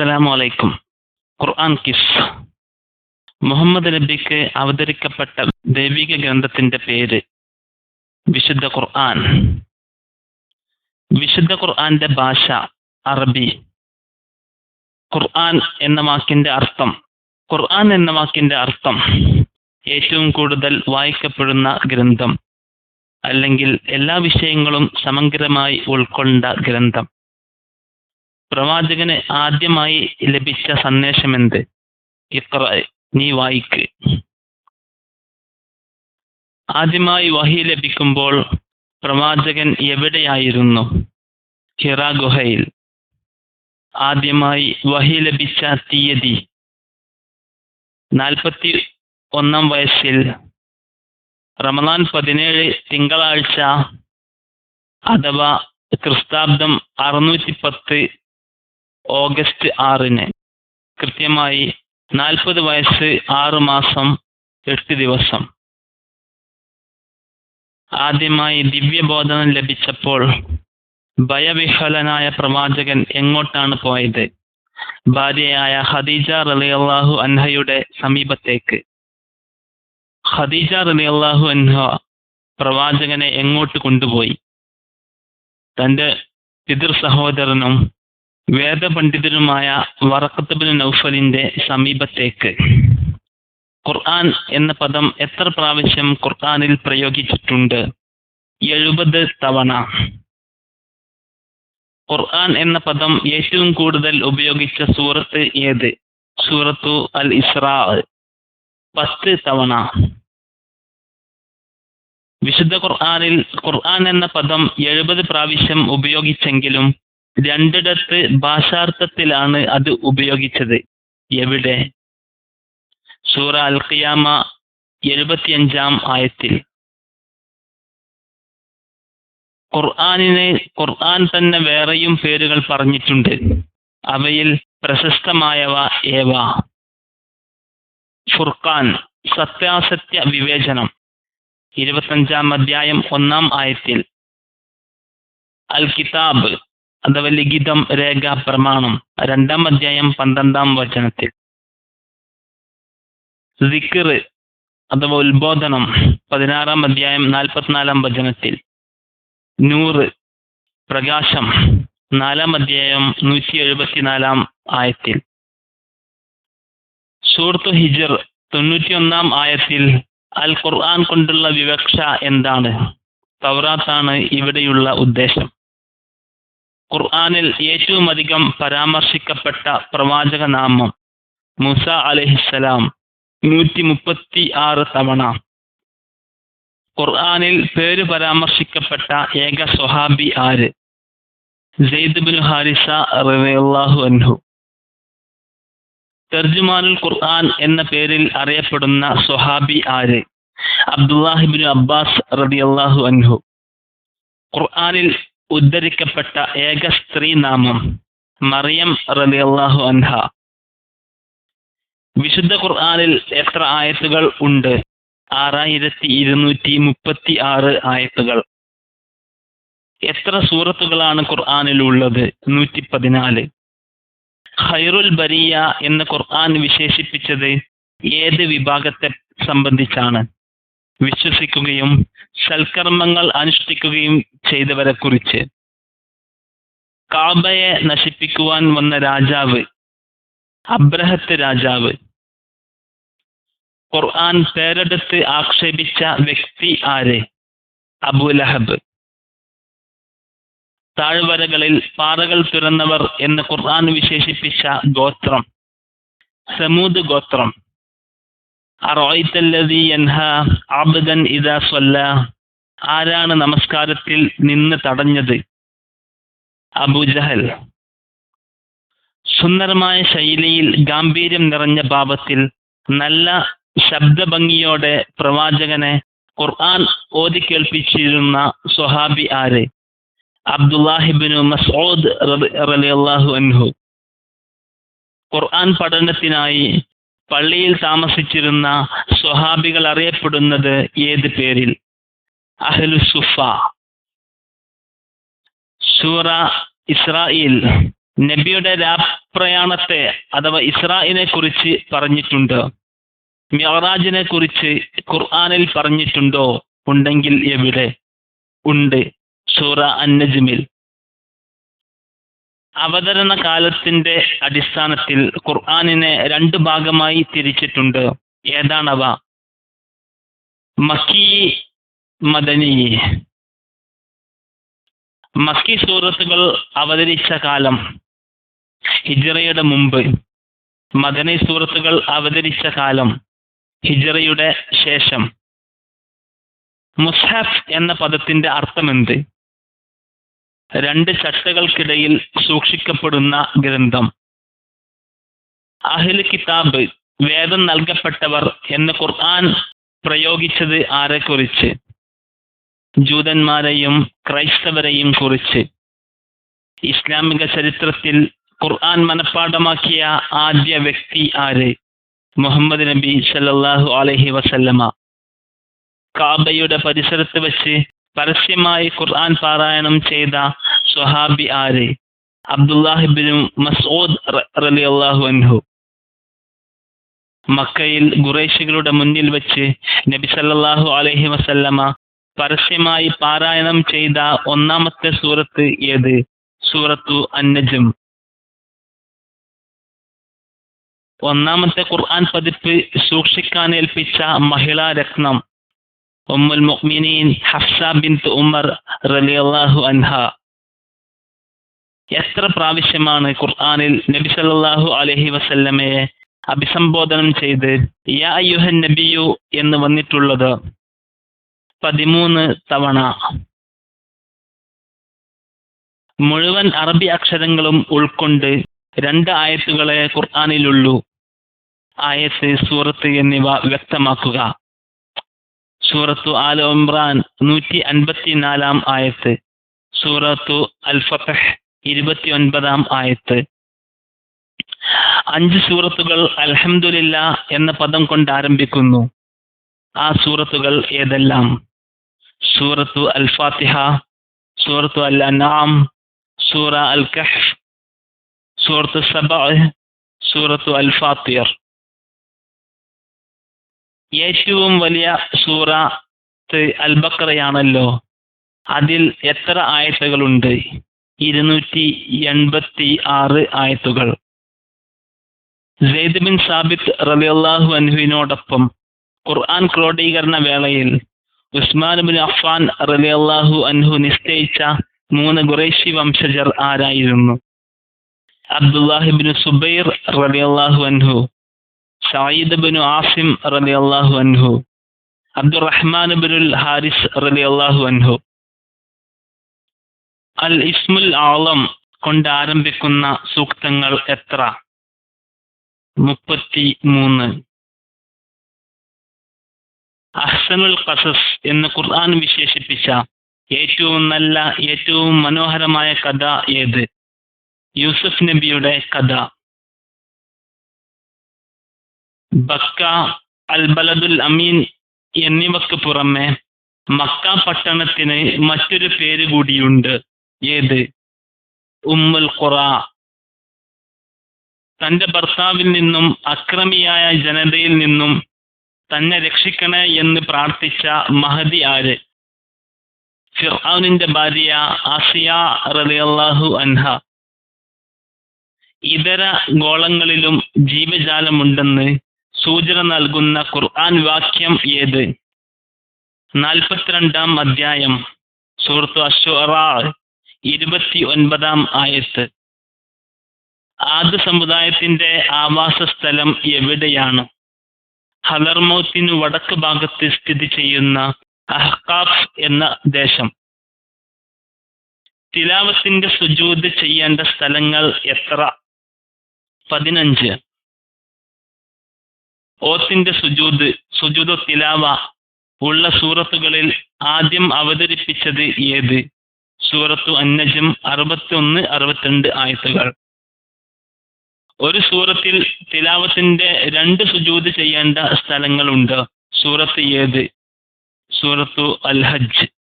അസ്സലാമു അലൈക്കും ഖുർആൻ കിസ്. മുഹമ്മദ് നബിക്ക് അവതരിക്കപ്പെട്ട ദൈവിക ഗ്രന്ഥത്തിന്റെ പേര് വിശുദ്ധ ഖുർആൻ. വിശുദ്ധ ഖുർആന്റെ ഭാഷ അറബി. ഖുർആൻ എന്ന വാക്കിന്റെ അർത്ഥം ഖുർആൻ എന്ന വാക്കിന്റെ അർത്ഥം ഏറ്റവും കൂടുതൽ വായിക്കപ്പെടുന്ന ഗ്രന്ഥം അല്ലെങ്കിൽ എല്ലാ വിഷയങ്ങളും സമഗ്രമായി ഉൾക്കൊണ്ട ഗ്രന്ഥം. പ്രവാചകന് ആദ്യമായി ലഭിച്ച സന്ദേശമെന്ത്? ഇത്ര നീ വായിക്ക്. ആദ്യമായി വഹി ലഭിക്കുമ്പോൾ പ്രവാചകൻ എവിടെയായിരുന്നു? ഹിറ ഗുഹയിൽ. ആദ്യമായി വഹി ലഭിച്ച തീയതി. നാൽപ്പത്തി ഒന്നാം വയസ്സിൽ റമദാൻ പതിനേഴ് തിങ്കളാഴ്ച അഥവാ ക്രിസ്താബ്ദം അറുന്നൂറ്റി പത്ത് ഓഗസ്റ്റ് ആറിന് കൃത്യമായി നാൽപ്പത് വയസ്സ് ആറ് മാസം എട്ട് ദിവസം. ആദ്യമായി ദിവ്യബോധനം ലഭിച്ചപ്പോൾ ഭയവിഹ്വലനായ പ്രവാചകൻ എങ്ങോട്ടാണ് പോയത്? ഭാര്യയായ ഖദീജ റളിയല്ലാഹു അൻഹയുടെ സമീപത്തേക്ക്. ഖദീജ റളിയല്ലാഹു അൻഹ പ്രവാചകനെ എങ്ങോട്ട് കൊണ്ടുപോയി? തന്റെ പിതൃ സഹോദരനും വേദപണ്ഡിതനുമായ വറക്കത്തുബിൻ നൗഫലിന്റെ സമീപത്തേക്ക്. ഖുർആൻ എന്ന പദം എത്ര പ്രാവശ്യം ഖുർആനിൽ പ്രയോഗിച്ചിട്ടുണ്ട്? എഴുപത് തവണ. ഖുർആൻ എന്ന പദം ഏറ്റവും കൂടുതൽ ഉപയോഗിച്ച സൂറത്ത് ഏത്? സൂറത്തു അൽ ഇസ്രാ പത്ത് തവണ. വിശുദ്ധ ഖുർആനിൽ ഖുർആൻ എന്ന പദം എഴുപത് പ്രാവശ്യം ഉപയോഗിച്ചെങ്കിലും രണ്ടിടത്ത് ഭാഷാർത്ഥത്തിലാണ് അത് ഉപയോഗിച്ചത്. എവിടെ? സൂറ അൽ ഖിയാമ എഴുപത്തിയഞ്ചാം ആയത്തിൽ. ഖുർആാനിനെ ഖുർആൻ തന്നെ വേറെയും പേരുകൾ പറഞ്ഞിട്ടുണ്ട്. അവയിൽ പ്രശസ്തമായവ ഏവ? ഫുർഖാൻ സത്യാസത്യ വിവേചനം ഇരുപത്തഞ്ചാം അധ്യായം ഒന്നാം ആയത്തിൽ. അൽ കിതാബ് അഥവാ ലിഖിതം രേഖ പ്രമാണം. രണ്ടാം അധ്യായം പന്ത്രണ്ടാം വചനത്തിൽ. സിക്കർ അഥവാ ഉത്ബോധനം പതിനാറാം അധ്യായം നാൽപ്പത്തിനാലാം വചനത്തിൽ. നൂറ് പ്രകാശം നാലാം അധ്യായം നൂറ്റി എഴുപത്തിനാലാം ആയത്തിൽ. സൂറത്ത് ഹിജർ തൊണ്ണൂറ്റിയൊന്നാം ആയത്തിൽ അൽ ഖുർആൻ കൊണ്ടുള്ള വിവക്ഷ എന്താണ്? തൗറാത്താണ് ഇവിടെയുള്ള ഉദ്ദേശം. ഖുർആനിൽ ഏറ്റവും അധികം പരാമർശിക്കപ്പെട്ട പ്രവാചക നാമം മുസ അലഹിസലാം നൂറ്റി മുപ്പത്തി ആറ് തവണ. ഖുർആാനിൽ പേര് പരാമർശിക്കപ്പെട്ട ഏക സ്വഹാബി ആര്? സെയ്ദ് ബിൻ ഹാരിസ റളിയല്ലാഹു അൻഹു. തർജുമാനുൽ ഖുർആൻ എന്ന പേരിൽ അറിയപ്പെടുന്ന സ്വഹാബി ആര്? അബ്ദുല്ലാഹിബിൻ അബ്ബാസ് റളിയല്ലാഹു അൻഹു. ഖുർആനിൽ ഉദ്ധരിക്കപ്പെട്ട ഏക സ്ത്രീ നാമം മറിയം റളിയല്ലാഹു അൻഹ. വിശുദ്ധ ഖുർആാനിൽ എത്ര ആയത്തുകൾ ഉണ്ട്? ആറായിരത്തി ഇരുന്നൂറ്റി മുപ്പത്തി ആറ് ആയത്തുകൾ. എത്ര സൂറത്തുകളാണ് ഖുർആാനിൽ ഉള്ളത് നൂറ്റി പതിനാല് ഹൈറുൽ ബരിയ എന്ന് ഖുർആൻ വിശേഷിപ്പിച്ചത് ഏത് വിഭാഗത്തെ സംബന്ധിച്ചാണ്? വിശ്വസിക്കുകയും സൽക്കർമ്മങ്ങൾ അനുഷ്ഠിക്കുകയും ചെയ്തവരെ കുറിച്ച് കാബയെ നശിപ്പിക്കുവാൻ വന്ന രാജാവ് അബ്രഹത്ത് രാജാവ് ഖുർആൻ പേരെടുത്ത് ആക്ഷേപിച്ച വ്യക്തി ആര്? അബുലഹബ് താഴ്വരകളിൽ പാറകൾ തുറന്നവർ എന്ന് ഖുർആൻ വിശേഷിപ്പിച്ച ഗോത്രം സമൂദ് ഗോത്രം. ആബദൻ ഇദാ ആരാണ് നമസ്കാരത്തിൽ നിന്ന് തടഞ്ഞത്? അബുജഹൽ സുന്ദരമായ ശൈലിയിൽ ഗാംഭീര്യം നിറഞ്ഞ ഭാവത്തിൽ നല്ല ശബ്ദഭംഗിയോടെ പ്രവാചകനെ ഖുർആൻ ഓതി കേൾപ്പിച്ചിരുന്ന സ്വഹാബി ആര്? അബ്ദുല്ലാഹിബിനു മസൂദ് റളിയല്ലാഹു അൻഹു. ഖുർആൻ പഠനത്തിനായി പള്ളിയിൽ താമസിച്ചിരുന്ന സ്വഹാബികൾ അറിയപ്പെടുന്നത് ഏത് പേരിൽ? അഹ്ലു സുഫ. സൂറ ഇസ്രായേൽ നബിയുടെ രാപ്രയാണത്തെ അഥവാ ഇസ്രായിനെ കുറിച്ച് പറഞ്ഞിട്ടുണ്ട്. മിയറാജിനെ കുറിച്ച് ഖുർആാനിൽ പറഞ്ഞിട്ടുണ്ടോ? ഉണ്ടെങ്കിൽ എവിടെ? ഉണ്ട്. സൂറ അന്നജ്മിൽ അവതരണ കാലത്തിന്റെ അടിസ്ഥാനത്തിൽ ഖുർആാനിനെ രണ്ട് ഭാഗമായി തിരിച്ചിട്ടുണ്ട്. ഏതാണവ? മക്കി മദനി. മക്കി സൂറത്തുകൾ അവതരിച്ച കാലം ഹിജറയുടെ മുമ്പ്. മദനി സൂറത്തുകൾ അവതരിച്ച കാലം ഹിജറയുടെ ശേഷം. മുസ്ഹഫ് എന്ന പദത്തിന്റെ അർത്ഥമെന്ത്? രണ്ട് ചട്ടകൾക്കിടയിൽ സൂക്ഷിക്കപ്പെടുന്ന ഗ്രന്ഥം. അഹിൽ കിതാബ് വേദം നൽകപ്പെട്ടവർ എന്ന് ഖുർആൻ പ്രയോഗിച്ചത് ആരെക്കുറിച്ച് ജൂതന്മാരെയും ക്രൈസ്തവരെയും കുറിച്ച്. ഇസ്ലാമിക ചരിത്രത്തിൽ ഖുർആൻ മനഃപ്പാഠമാക്കിയ ആദ്യ വ്യക്തി ആര്? മുഹമ്മദ് നബി സല്ലാഹു അലഹി വസല്ലമ. കാബയുടെ പരിസരത്ത് വെച്ച് പരസ്യമായി ഖുർആൻ പാരായണം ചെയ്ത സ്വഹാബി ആര്? അബ്ദുല്ലാഹിബിൻ മസൂദ് റളിയല്ലാഹു അൻഹു. മക്കയിൽ ഖുറൈശികളുടെ മുന്നിൽ വെച്ച് നബി സല്ലല്ലാഹു അലൈഹി വസല്ലമ പരസ്യമായി പാരായണം ചെയ്ത ഒന്നാമത്തെ സൂറത്ത് ഏത്? സൂറത്തു അന്നജം ഒന്നാമത്തെ ഖുർആൻ പതിപ്പ് സൂക്ഷിക്കാൻ ഏൽപ്പിച്ച മഹിളാ രത്നം ഉമ്മുൽ മുഅ്മിനീൻ ഹഫ്സ ബിൻത് ഉമർ റളിയല്ലാഹു അൻഹ എത്ര പ്രാവശ്യമാണ് ഖുർആനിൽ നബി സല്ലല്ലാഹു അലൈഹി വസല്ലമയെ അഭിസംബോധനം ചെയ്ത് യാ അയ്യുഹൻ നബിയു എന്ന് വന്നിട്ടുള്ളത്? പതിമൂന്ന് തവണ. മുഴുവൻ അറബി അക്ഷരങ്ങളും ഉൾക്കൊണ്ട് രണ്ട് ആയത്തുകളെ ഖുർആനിലുള്ളൂ. ആയത്ത് സൂറത്ത് എന്നിവ വ്യക്തമാക്കുക. സൂറത്തു ആൽ ഒമ്രാൻ നൂറ്റി അൻപത്തി നാലാം ആയത്ത് സൂറത്തു അൽ ഫതഹ് ഇരുപത്തി ഒൻപതാം ആയത്ത്. അഞ്ച് സൂറത്തുകൾ അൽഹംദുലില്ല എന്ന പദം കൊണ്ട് ആരംഭിക്കുന്നു. ആ സൂറത്തുകൾ ഏതെല്ലാം? സൂറത്തു അൽ ഫാത്തിഹ സൂറത്തു അൽ അനാം സൂറ അൽ കഹ് സൂറത്തു സബ സൂറത്തു അൽ ഫാത്തിർ ഏറ്റവും വലിയ സൂറത്ത് അൽ ബക്കറയാണല്ലോ അതിൽ എത്ര ആയത്തുകളുണ്ട്? ഇരുന്നൂറ്റി എൺപത്തി ആറ് ആയത്തുകൾ. സെയ്ദ് ബിൻ സാബിത്ത് റലിയല്ലാഹു അൻഹുവിനോടൊപ്പം ഖുർആൻ ക്രോഡീകരണ വേളയിൽ ഉസ്മാൻ ബിൻ അഫ്ഫാൻ റലിയല്ലാഹു അൻഹു നിശ്ചയിച്ച മൂന്ന് ഖുറൈശി വംശജർ ആരായിരുന്നു? അബ്ദുല്ലാഹിബിൻ സുബൈർ റലിയല്ലാഹു അൻഹു സയ്യിദ് ബനു ആസിം റലിയല്ലാഹു അൻഹു അബ്ദുറഹ്മാൻ ബിനുൽ ഹാരിസ് റലിയല്ലാഹു അൻഹു. അൽ ഇസ്മുൽ ആളം കൊണ്ട് ആരംഭിക്കുന്ന സൂക്തങ്ങൾ എത്ര? മുപ്പത്തി മൂന്ന് അഹ്സനുൽ ഖസസ് എന്ന് ഖുർആൻ വിശേഷിപ്പിച്ച ഏറ്റവും നല്ല ഏറ്റവും മനോഹരമായ കഥ ഏത്? യൂസുഫ് നബിയുടെ കഥ. ബക്ക അൽ ബലദുൽ അമീൻ എന്നിവക്ക് പുറമെ മക്ക പട്ടണത്തിന് മറ്റൊരു പേര് കൂടിയുണ്ട്. ഏത്? ഉമ്മുൽ ഖുറ. തന്റെ ഭർത്താവിൽ നിന്നും അക്രമിയായ ജനതയിൽ നിന്നും തന്നെ രക്ഷിക്കണേ എന്ന് പ്രാർത്ഥിച്ച മഹദി ആര്? ഫിർഔനിന്റെ ഭാര്യ ആസിയ റളിയല്ലാഹു അൻഹ. ഇതര ഗോളങ്ങളിലും ജീവജാലമുണ്ടെന്ന് സൂചന നൽകുന്ന ഖുർആൻ വാക്യം ഏത്? നാൽപ്പത്തിരണ്ടാം അധ്യായം സൂറത്തു അഷുറ ഇരുപത്തി ഒൻപതാം ആയത്ത്. ആദ് സമുദായത്തിന്റെ ആവാസ സ്ഥലം എവിടെയാണ്? ഹലർമൗത്തിന് വടക്ക് ഭാഗത്ത് സ്ഥിതി ചെയ്യുന്ന അഹ്കാഫ് എന്ന ദേശം. തിലാവത്തിന്റെ സുജൂത് ചെയ്യേണ്ട സ്ഥലങ്ങൾ എത്ര? പതിനഞ്ച്. ഓത്തിന്റെ സുജൂദ് സുജൂദ് തിലാവ ഉള്ള സൂറത്തുകളിൽ ആദ്യം അവതരിപ്പിച്ചത് ഏത്? സൂറത്തു അന്നജം അറുപത്തി ഒന്ന് അറുപത്തിരണ്ട് ആയത്തുകൾ. ഒരു സൂറത്തിൽ തിലാവത്തിന്റെ രണ്ട് സുജൂത് ചെയ്യേണ്ട സ്ഥലങ്ങളുണ്ട്. സൂറത്ത് ഏത്? സൂറത്തു അൽ ഹജ്ജ്.